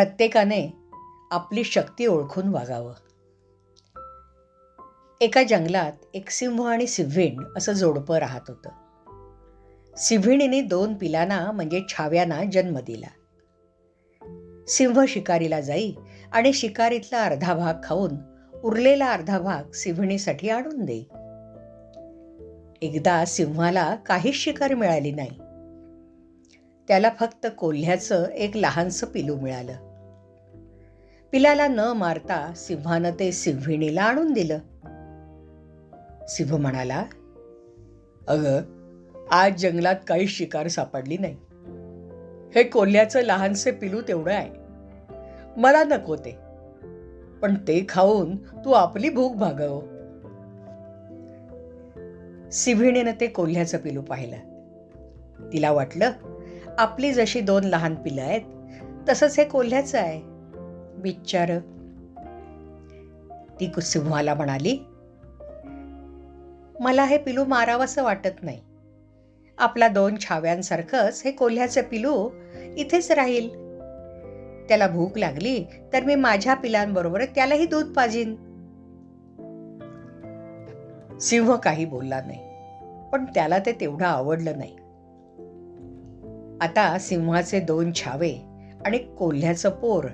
प्रत्येकाने आपली शक्ती ओळखून वागावं. एका जंगलात एक सिंह आणि सिव्हीण असं जोडपं राहत होतं. सिव्हिणीने दोन पिलांना म्हणजे छाव्यांना जन्म दिला. सिंह शिकारीला जाई आणि शिकारीतला अर्धा भाग खाऊन उरलेला अर्धा भाग सिव्हिणीसाठी आणून देई. एकदा सिंहाला काहीच शिकार मिळाली नाही. त्याला फक्त कोल्ह्याचं एक लहानसं पिलू मिळालं. पिलाला न मारता सिंहानं ते सिंहिणीला आणून दिलं. सिंह म्हणाला अगं आज जंगलात काही शिकार सापडली नाही. हे कोल्ह्याचं लहानसे पिलू तेवढं आहे. मला नको ते. पण ते खाऊन तू आपली भूक भागव. सिव्हिणीनं ते कोल्ह्याचं पिलू पाहिलं. तिला वाटलं आपली जशी दोन लहान पिलं आहेत तसंच हे कोल्ह्याचं आहे. विचार. ती सिंहाला म्हणाली मला हे पिलू मारावंसं वाटत नाही. आपला दोन छाव्यांसारखंच हे कोल्ह्याचं पिलू इथेच राहील. त्याला भूक लागली तर मी माझ्या पिलांबरोबर त्यालाही दूध पाजीन. सिंह काही बोलला नाही पण त्याला ते तेवढं आवडलं नाही. आता सिंहाचे दोन छावे आणि कोल्ह्याचं पोर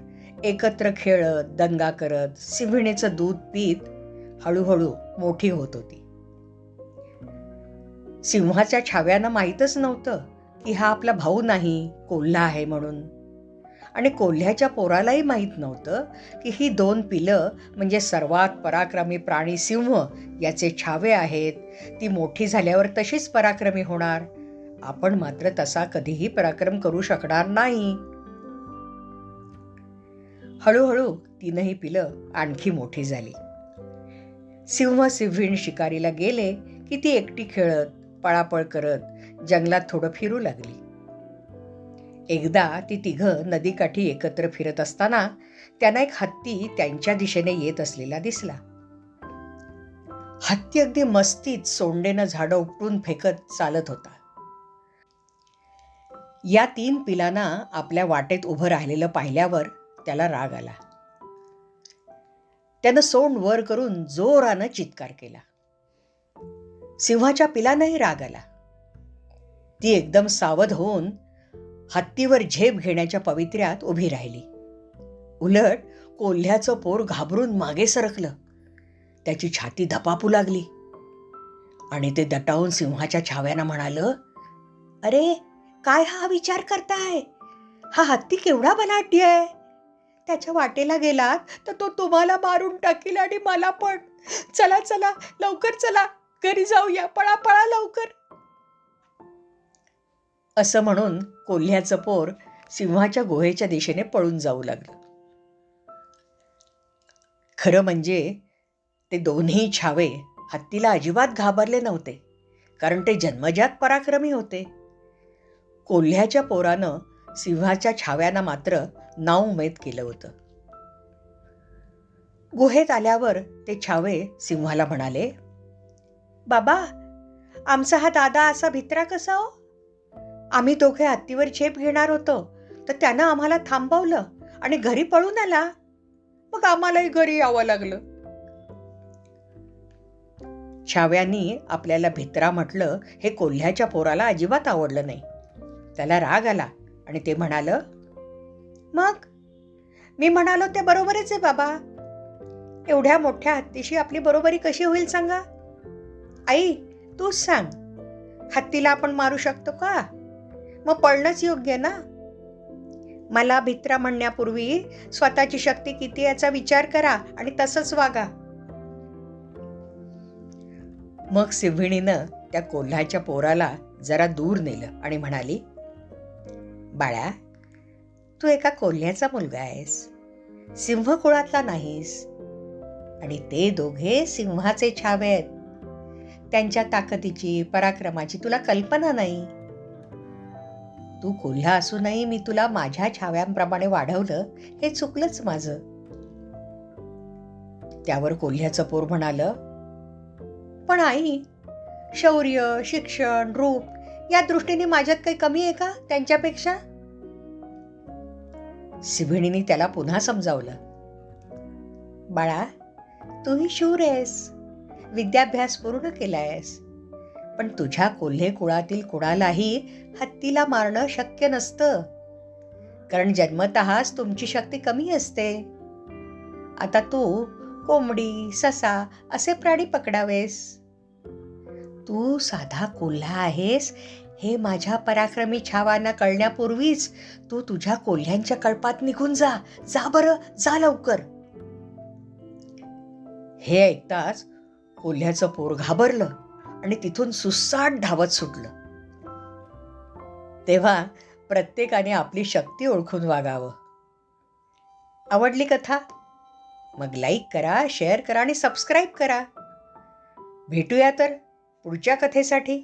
एकत्र खेळत दंगा करत सिंहिणीचं दूध पीत हळूहळू मोठी होत होती. सिंहाच्या छाव्यानं माहीतच नव्हतं की हा आपला भाऊ नाही कोल्हा आहे म्हणून. आणि कोल्ह्याच्या पोरालाही माहीत नव्हतं की ही दोन पिलं म्हणजे सर्वात पराक्रमी प्राणी सिंह याचे छावे आहेत ती मोठी झाल्यावर तशीच पराक्रमी होणार. आपण मात्र तसा कधीही पराक्रम करू शकणार नाही. हळूहळू तीनही पिलं आणखी मोठी झाली. सिंह सिव्हीण शिकारीला गेले की ती एकटी खेळत पळापळ करत जंगलात थोडं फिरू लागली. एकदा ती तिघं नदीकाठी एकत्र फिरत असताना त्यांना एक हत्ती त्यांच्या दिशेने येत असलेला दिसला. हत्ती अगदी मस्तीत सोंडेनं झाडं उपटून फेकत चालत होता. या तीन पिलांना आपल्या वाटेत उभं राहिलेलं पाहिल्यावर त्याला राग आला. त्यानं सोंड वर करून जोरानं चित्कार केला. सिंहाच्या पिलानंही राग आला. ती एकदम सावध होऊन हत्तीवर झेप घेण्याच्या पवित्र्यात उभी राहिली. उलट कोल्ह्याचं पोर घाबरून मागे सरकलं. त्याची छाती धपापू लागली. आणि ते दटावून सिंहाच्या छाव्यानं म्हणालं अरे काय हा विचार करताय? हा हत्ती केवढा बलाढ्य आहे. त्याच्या वाटेला गेलात तर तो तुम्हाला मारून टाकील आणि मला पण. चला चला लवकर चला. घरी जाऊया पळा पळा लवकर. असं म्हणून कोल्ह्याचं पोर सिंहाच्या गुहेच्या दिशेने पळून जाऊ लागलं. खरं म्हणजे ते दोन्ही छावे हत्तीला अजिबात घाबरले नव्हते कारण ते जन्मजात पराक्रमी होते. कोल्ह्याच्या पोरानं सिंहाच्या छाव्यानं मात्र नाउमेद केलं होतं. गुहेत आल्यावर ते छावे सिंहाला म्हणाले बाबा आमचा हा दादा असा भित्रा कसा हो? आम्ही दोघे हत्तीवर झेप घेणार होतो तर त्यानं आम्हाला थांबवलं आणि घरी पळून आला. मग आम्हालाही घरी यावं लागलं. छाव्यांनी आपल्याला भित्रा म्हटलं हे कोल्ह्याच्या पोराला अजिबात आवडलं नाही. त्याला राग आला. आणि ते म्हणालं मग? मी म्हणालो ते बरोबरच आहे बाबा. एवढ्या मोठ्या हत्तीशी आपली बरोबरी कशी होईल सांगा? आई तूच सांग. हत्तीला आपण मारू शकतो का? मग पळणंच योग्य ना? मला भित्रा म्हणण्यापूर्वी स्वतःची शक्ती किती याचा विचार करा आणि तसंच वागा. मग सिव्हिणीनं त्या कोल्हाच्या पोराला जरा दूर नेलं आणि म्हणाली बाळा तू एका कोल्ह्याचा मुलगा आहेस. सिंह कुळातला नाहीस. आणि ते दोघे सिंहाचे छावे आहेत. त्यांच्या ताकदीची पराक्रमाची तुला कल्पना नाही. तू कोल्हा असूनही मी तुला माझ्या छाव्यांप्रमाणे वाढवलं हे चुकलंच माझं. त्यावर कोल्ह्याचं पोर म्हणालं पण आई शौर्य शिक्षण रूप या दृष्टीने माझ्यात काही कमी आहे का त्यांच्यापेक्षा? सिभिणीने त्याला पुन्हा समजावलं. बाळा तूही शूर आहेस. विद्याभ्यास पूर्ण केला आहेस पण तुझ्या कोल्हे कुळातील कुणालाही हत्तीला मारणं शक्य नसतं. कारण जन्मतःच तुमची शक्ती कमी असते. आता तू कोंबडी ससा असे प्राणी पकडावेस. तू साधा कोल्हा आहेस? हे माझ्या पराक्रमी छावांना कळण्यापूर्वीच तू तुझ्या कोल्ह्यांच्या कळपात निघून जा. जा बरं जा लवकर. हे ऐकताच कोल्ह्याचं पोर घाबरलं आणि तिथून सुसाट धावत सुटलं. तेव्हा प्रत्येकाने आपली शक्ती ओळखून वागावं. आवडली कथा? मग लाईक करा शेअर करा आणि सबस्क्राईब करा. भेटूया तर. पुढच्या कथेसाठी